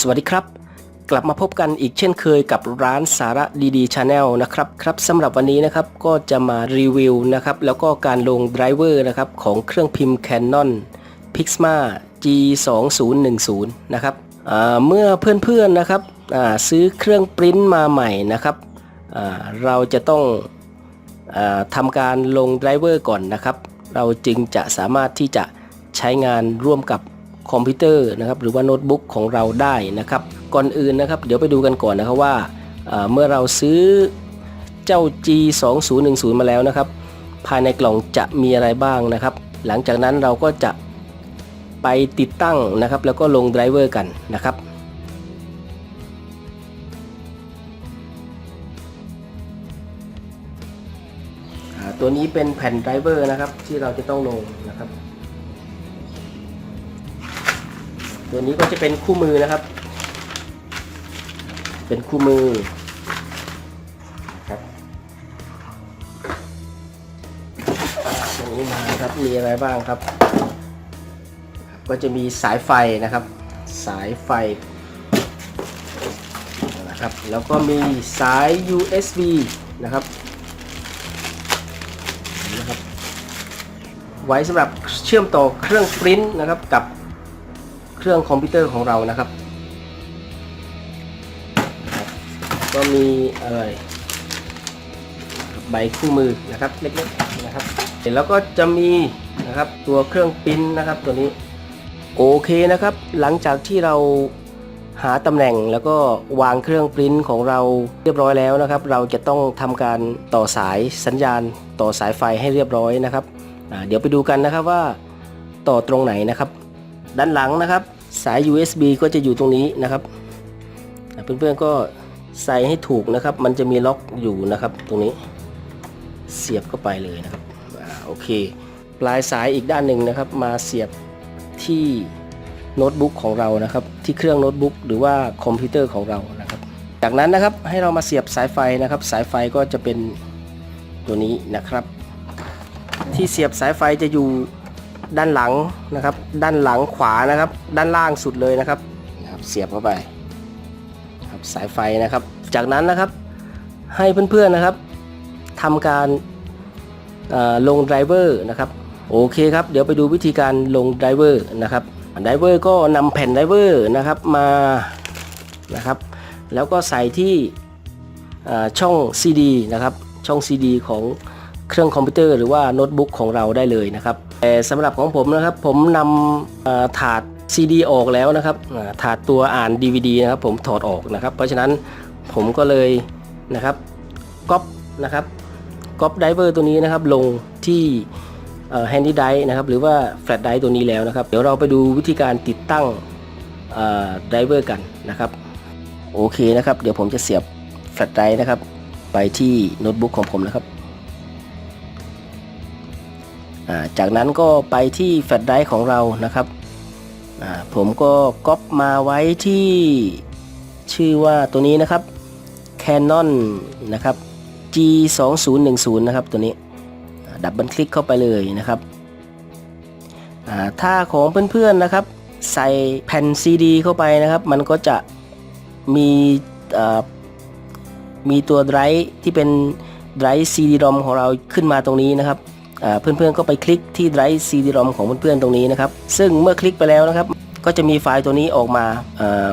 สวัสดีครับ กลับมาพบกันอีกเช่นเคยกับร้านสาระดีๆชาแนลนะครับครับสำหรับวันนี้นะครับก็จะมารีวิวนะครับแล้วก็การลงไดรเวอร์นะครับของเครื่องพิมพ์ Canon Pixma G2010 นะครับอ่าเมื่อเพื่อนๆนะครับซื้อเครื่องปริ้นมาใหม่นะครับเราจะต้องอทำการลงไดรเวอร์ก่อนนะครับ เราจึงจะสามารถที่จะใช้งานร่วมกับ คอมพิวเตอร์นะครับหรือว่าโน้ตบุ๊กของเราได้นะครับ ก่อนอื่นนะครับเดี๋ยวไปดูกันก่อนนะครับว่าเมื่อเราซื้อเจ้า G2010 มาแล้วนะครับ ภายในกล่องจะมีอะไรบ้างนะครับ หลังจากนั้นเราก็จะไปติดตั้งนะครับ แล้วก็ลงไดรเวอร์กันนะครับตัวนี้เป็นแผ่นไดรเวอร์นะครับที่เราจะต้องลงนะครับ ตัวนี้ก็จะเป็นคู่มือนะครับ เป็นคู่มือครับตัวนี้มาครับ มีอะไรบ้างครับ ก็จะมีสายไฟนะครับ สายไฟนะครับ แล้วก็มีสาย USB นะครับนะครับ ไว้สำหรับเชื่อมต่อเครื่องปริ้นนะครับกับ เครื่องคอมพิวเตอร์ของเรานะครับ ก็มีอะไรใบคู่มือนะครับเล็กๆนะครับเสร็จแล้วก็จะมีนะครับตัวเครื่องปริ้นนะครับตัวนี้โอเคนะครับ หลังจากที่เราหาตำแหน่งแล้วก็วางเครื่องปริ้นของเราเรียบร้อยแล้วนะครับ เราจะต้องทำการต่อสายสัญญาณ ต่อสายไฟให้เรียบร้อยนะครับเดี๋ยวไปดูกันนะครับว่าต่อตรงไหนนะครับ ด้านหลังนะครับ สาย USB ก็จะอยู่ตรงนี้นะครับเพื่อนๆก็ใส่ให้ถูกนะครับ มันจะมีล็อกอยู่นะครับ ตรงนี้เสียบเข้าไปเลยนะครับอโอเค ปลายสายอีกด้านหนึ่งนะครับ มาเสียบที่โน้ตบุ๊กของเรานะครับ ที่เครื่องโน้ตบุ๊กหรือว่าคอมพิวเตอร์ของเรานะครับ จากนั้นนะครับให้เรามาเสียบสายไฟนะครับ สายไฟก็จะเป็นตัวนี้นะครับ ที่เสียบสายไฟจะอยู่ ด้านหลังนะครับ ด้านหลังขวานะครับ ด้านล่างสุดเลยนะครับนะครับ เสียบเข้าไปครับสายไฟนะครับ จากนั้นนะครับให้เพื่อนๆนะครับทำการลงไดรเวอร์นะครับโอเคครับ เดี๋ยวไปดูวิธีการลงไดรเวอร์นะครับไดรเวอร์ก็นำแผ่นไดรเวอร์นะครับมานะครับ แล้วก็ใส่ที่ช่อช่อง CD นะครับช่อง CD ของเครื่องคอมพิวเตอร์หรือว่าโน้ตบุ๊กของเราได้เลยนะครับ แต่สำหรับของผมนะครับผมนำเอ่อถาด CD ออกแล้วนะครับาถาดตัวอ่าน DVD นะครับผมถอดออกนะครับ เพราะฉะนั้นผมก็เลยนะครับก๊อปนะครับก๊อปไดเวอร์ตัวนี้นะครับลงที่แฮนดี้ไดนะครับหรือว่าแฟลชไดตัวนี้แล้วนะครับ เดี๋ยวเราไปดูวิธีการติดตั้งไดเวอร์กันนะครับโอเคนะครับ เดี๋ยวผมจะเสียบแฟลชไดร์นะครับ ไปที่โน้ตบุ๊กของผมนะครับ จากนั้นก็ไปที่แฟลชไดรฟ์ของเรานะครับ ผมก็ก๊อปมาไว้ที่ชื่อว่าตัวนี้นะครับ Canon นะครับ G2010 นะครับตัวนี้ดับเบิลคลิกเข้าไปเลยนะครับถ้าของเพื่อนๆนะครับ ใส่แผ่น CD เข้าไปนะครับ มันก็จะมีมีตัวไดรฟ์ที่เป็นไดรฟ์ CD-ROM ของเราขึ้นมาตรงนี้นะครับ เพื่อนๆก็ไปคลิกที่ไดรฟ์ CD-ROM ของเพื่อนๆตรงนี้นะครับ ซึ่งเมื่อคลิกไปแล้วนะครับ ก็จะมีไฟล์ตัวนี้ออกมา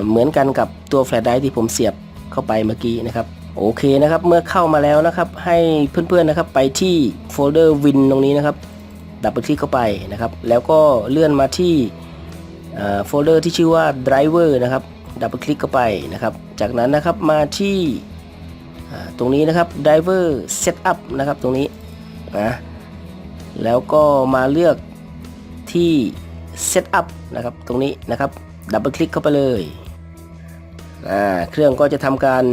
เหมือนกันกับตัวแฟลชไดรฟ์ที่ผมเสียบเข้าไปเมื่อกี้นะครับโอเคนะครับ เมื่อเข้ามาแล้วนะครับ ให้เพื่อนๆนะครับไปที่โฟลเดอร์ Win ตรงนี้นะครับดับเบิลคลิกเข้าไปนะครับ แล้วก็เลื่อนมาที่โฟลเดอร์ที่ชื่อว่า driver นะครับดับเบิลคลิกเข้าไปนะครับ จากนั้นนะครับมาที่ตรงนี้นะครับ driver setup นะครับตรงนี้นะ แล้วก็มาเลือกที่ setup นะครับตรงนี้นะครับดับเบิลคลิกเข้าไปเลยอ่าเครื่องก็จะทำการ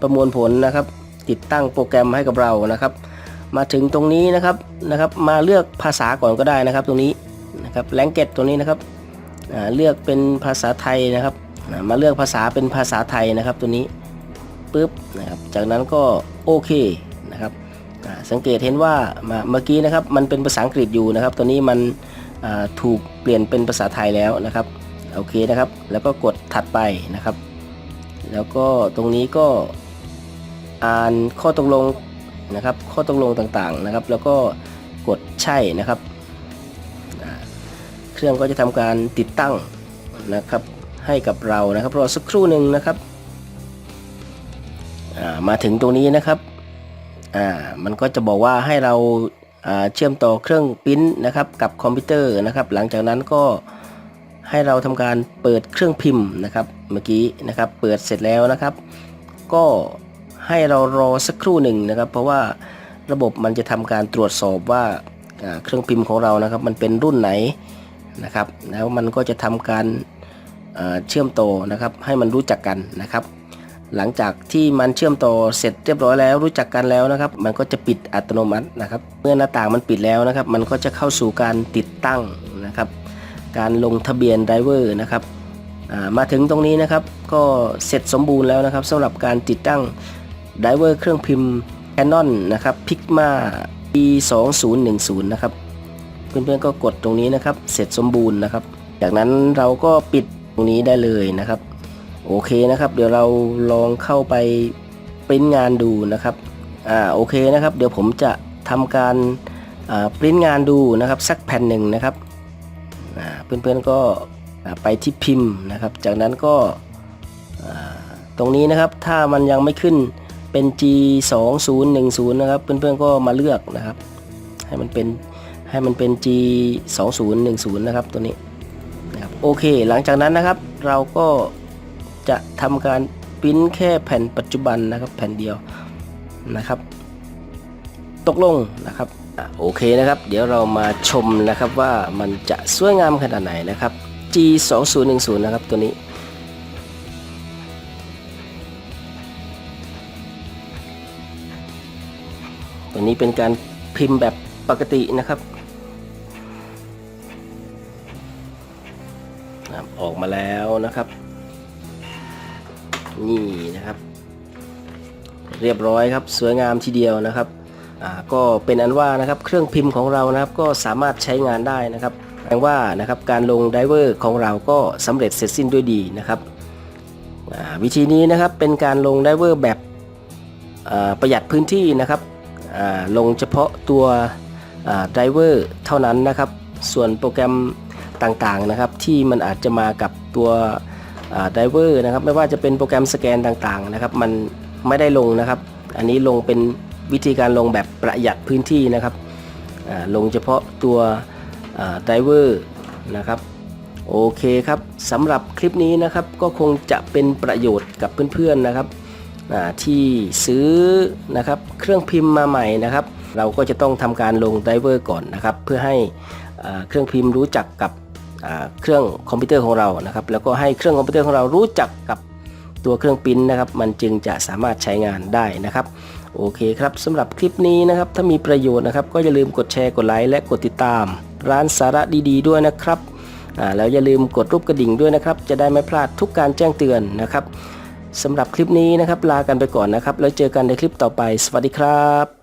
ประมวลผลนะครับ ติดตั้งโปรแกรมให้กับเรานะครับ มาถึงตรงนี้นะครับนะครับ มาเลือกภาษาก่อนก็ได้นะครับ ตรงนี้นะครับ language ตรงนี้นะครับเลือกเป็นภาษาไทยนะครับ มาเลือกภาษาเป็นภาษาไทยนะครับตัวนี้ปุ๊บนะครับจากนั้นก็โอเค สังเกตเห็นว่าเมื่อกี้นะครับมันเป็นภาษาอังกฤษอยู่นะครับ ตัวนี้มันถูกเปลี่ยนเป็นภาษาไทยแล้วนะครับโอเคนะครับ แล้วก็กดถัดไปนะครับ แล้วก็ตรงนี้ก็อ่านข้อตกลงนะครับ ข้อตกลงต่างๆนะครับ แล้วก็กดใช่นะครับ เครื่องก็จะทำการติดตั้งนะครับให้กับเรานะครับรอสักครู่หนึ่งนะครับมาถึงตรงนี้นะครับ อ่ามันก็จะบอกว่าให้เราเชื่อมต่อเครื่องปริ้นนะครับกับคอมพิวเตอร์นะครับ หลังจากนั้นก็ให้เราทำการเปิดเครื่องพิมพ์นะครับเมื่อกี้นะครับ เปิดเสร็จแล้วนะครับ ก็ให้เรารอสักครู่หนึ่งนะครับ เพราะว่าระบบมันจะทำการตรวจสอบว่าเครื่องพิมพ์ของเรานะครับ มันเป็นรุ่นไหนนะครับ แล้วมันก็จะทำการเชื่อมต่อนะครับ ให้มันรู้จักกันนะครับ หลังจากที่มันเชื่อมต่อเสร็จเรียบร้อยแล้วรู้จักกันแล้วนะครับ มันก็จะปิดอัตโนมัตินะครับ เมื่อหน้าต่างมันปิดแล้วนะครับ มันก็จะเข้าสู่การติดตั้งนะครับ การลงทะเบียนไดเวอร์นะครับมาถึงตรงนี้นะครับ ก็เสร็จสมบูรณ์แล้วนะครับสำหรับการติดตั้งไดเวอร์เครื่องพิมพ์ Canon นะครับ Pigma E2010 นะครับเพื่อนๆก็กดตรงนี้นะครับ เสร็จสมบูรณ์นะครับ จากนั้นเราก็ปิดตรงนี้ได้เลยนะครับ โอเคนะครับ เดี๋ยวเราลองเข้าไปปริ้นงานดูนะครับอ่าโอเคนะครับ เดี๋ยวผมจะทำการอ่าปริ้นงานดูนะครับสักแผ่นหนึ่งนะครับอ่าเพื่อนๆก็อ่าไปที่พิมพ์นะครับ จากนั้นก็อ่าตรงนี้นะครับถ้ามันยังไม่ขึ้นเป็น G 2 0 1 0นะครับ เพื่อนๆก็มาเลือกนะครับ ให้มันเป็นให้มันเป็น G 2 0 1 0นะครับตัวนี้นะครับโอเค หลังจากนั้นนะครับเราก็ จะทำการปริ้นแค่แผ่นปัจจุบันนะครับแผ่นเดียวนะครับ ตกลงนะครับอโอเคนะครับ เดี๋ยวเรามาชมนะครับว่ามันจะสวยงามขนาดไหนนะครับ G 2 0 1 0นะครับตัวนี้ตัวนี้เป็นการพิมพ์แบบปกตินะครับ ออกมาแล้วนะครับ นี่นะครับ เรียบร้อยครับสวยงามทีเดียวนะครับก็เป็นอันว่านะครับเครื่องพิมพ์ของเรานะครับก็สามารถใช้งานได้นะครับแปลว่านะครับการลงไดเวอร์ของเราก็สำเร็จเสร็จสิ้นด้วยดีนะครับวิธีนี้นะครับเป็นการลงไดเวอร์แบบประหยัดพื้นที่นะครับลงเฉพาะตัวไดเวอร์เท่านั้นนะครับ ส่วนโปรแกรมต่างๆนะครับที่มันอาจจะมากับตัว ไดเวอร์นะครับไม่ว่าจะเป็นโปรแกรมสแกนต่างๆนะครับมันไม่ได้ลงนะครับ อันนี้ลงเป็นวิธีการลงแบบประหยัดพื้นที่นะครับลงเฉพาะตัวไดเวอร์นะครับโอเคครับสำหรับคลิปนี้นะครับก็คงจะเป็นประโยชน์กับเพื่อนๆนะครับที่ซื้อนะครับเครื่องพิมพ์มาใหม่นะครับ เราก็จะต้องทำการลงไดเวอร์ก่อนนะครับ เพื่อให้เครื่องพิมพ์รู้จักกับ เครื่องคอมพิวเตอร์ของเรานะครับ แล้วก็ให้เครื่องคอมพิวเตอร์ของเรารู้จักกับตัวเครื่องปิ้นนะครับ มันจึงจะสามารถใช้งานได้นะครับ โอเคครับสำหรับคลิปนี้นะครับ ถ้ามีประโยชน์นะครับ ก็อย่าลืมกดแชร์กดไลค์และกดติดตาม ร้านสาระดี ๆ ด้วยนะครับแล้วอย่าลืมกดรูปกระดิ่งด้วยนะครับ จะได้ไม่พลาดทุกการแจ้งเตือนนะครับสำหรับคลิปนี้นะครับ ลากันไปก่อนนะครับ แล้วเจอกันในคลิปต่อไป สวัสดีครับ